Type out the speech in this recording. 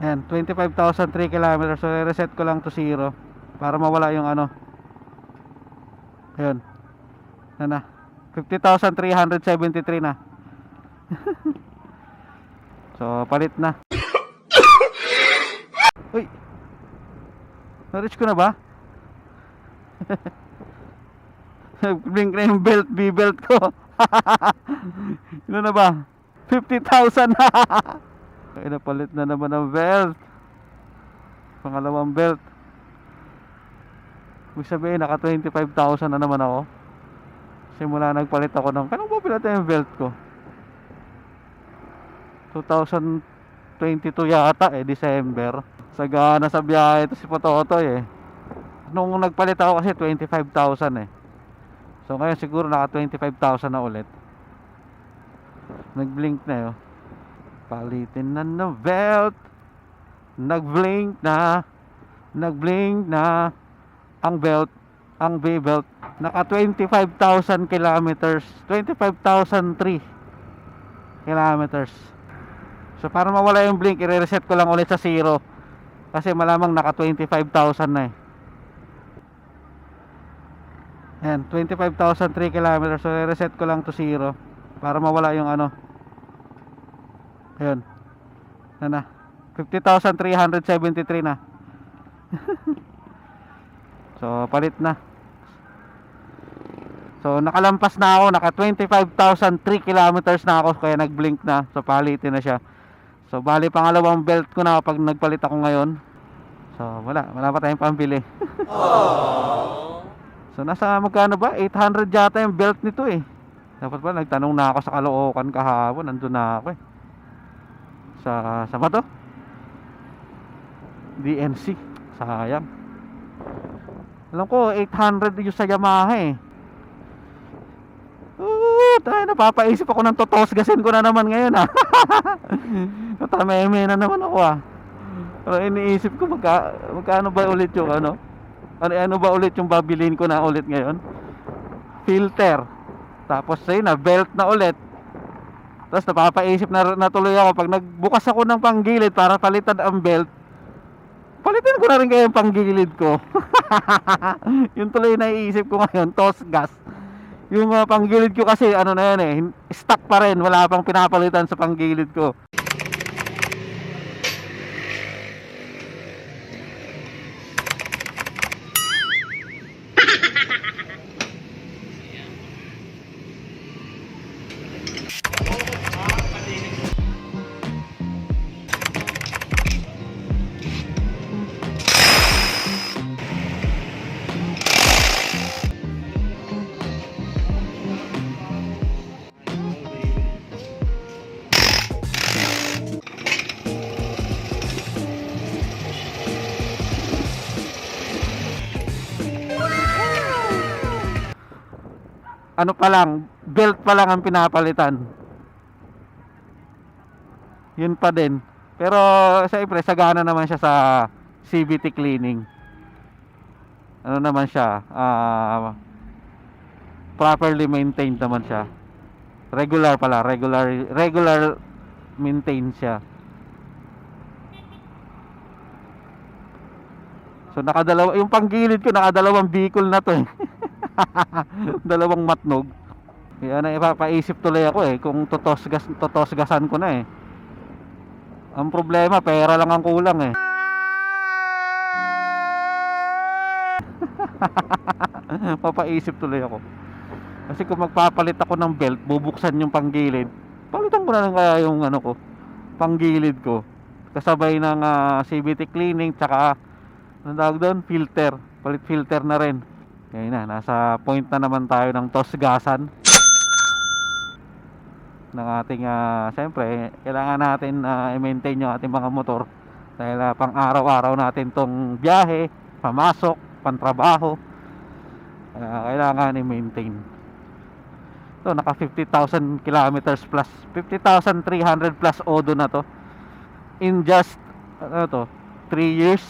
Ayan, 25,003 kilometers. So, reset ko lang to zero para mawala yung ano. Ayun. Na na. 50,373 na. so, palit na. Uy. Na-reach ko na ba? Blink na yung belt, B-belt ko. Ano na ba? 50,000 na. Ay, napalit na naman ang belt. Pangalawang belt. Ibig sabihin, naka 25,000 na naman ako. Simula nagpalit ako ng, kailan ba pinata yung belt ko? 2022 yata eh, December. Sagana sa biyahe ito si Pototoy eh. Nung nagpalit ako kasi 25,000 eh. So ngayon siguro naka 25,000 na ulit. Nag-blink na yun. Palitin na ng belt. Nag-blink na. Nag-blink na. Ang belt. Ang V-belt. Naka 25,000 kilometers. 25,003 kilometers. So para mawala yung blink, i-reset ko lang ulit sa zero. Kasi malamang naka 25,000 na eh. Ayan, 25,003 kilometers. So, reset ko lang to zero. Para mawala yung ano. Ayun. Na na. 50,373 na. so, palit na. So, nakalampas na ako. Naka 25,003 kilometers na ako. Kaya nag-blink na. So, palitin na siya. So, bali pangalawang belt ko na pag nagpalit ako ngayon. So, wala. Wala pa tayong pambili. So nasa magkano ba? 800 yata yung belt nito eh. Dapat ba nagtanong na ako sa Caloocan kahapon, nandun na ako eh. Sa sa ba to? DNC. Sayang. Alam ko 800 yung sa Yamaha eh. Oo, tayo napapaisip ako ng totos gasin ko na naman ngayon ah. Natameme na naman ako ah. Pero iniisip ko magka, magkano ba ulit yung ano? Ano, ano ba ulit yung babilhin ko na ulit ngayon? Filter. Tapos ayun na, belt na ulit. Tapos napapaisip na natuloy ako pag nagbukas ako ng panggilid para palitan ang belt. Palitan ko na rin kayo yung panggilid ko. yung tuloy na iisip ko ngayon, toss gas. Yung uh, panggilid ko kasi ano na yan eh, stock pa rin, wala pang pinapalitan sa panggilid ko. Ano pa lang, belt pa lang ang pinapalitan. Yun pa din. Pero siyempre, sagana naman siya sa CVT cleaning. Ano naman siya, ah, properly maintained naman siya. Regular pala, regular, regular maintained siya. So nakadalawa, yung panggilid ko nakadalawang bicol na to eh. dalawang matnog. Kaya na ipapaisip tuloy ako eh kung totos gas totos gasan ko na eh. Ang problema pera lang ang kulang eh. Papaisip tuloy ako. Kasi kung magpapalit ako ng belt bubuksan yung panggilid. Palitan ko na lang kaya yung ano ko panggilid ko. Kasabay ng ah, CVT cleaning tsaka ano tawag doon? Filter. Palit filter na rin Ngayon na, nasa point na naman tayo ng tosgasan. Ng ating, ah, siyempre, kailangan natin ah, i-maintain yung ating mga motor. Dahil ah, pang araw-araw natin tong biyahe, pamasok, pantrabaho, Kaya kailangan i-maintain. Ito, naka 50,000 kilometers plus, 50,300 plus odo na to. In just, ano to, 3 years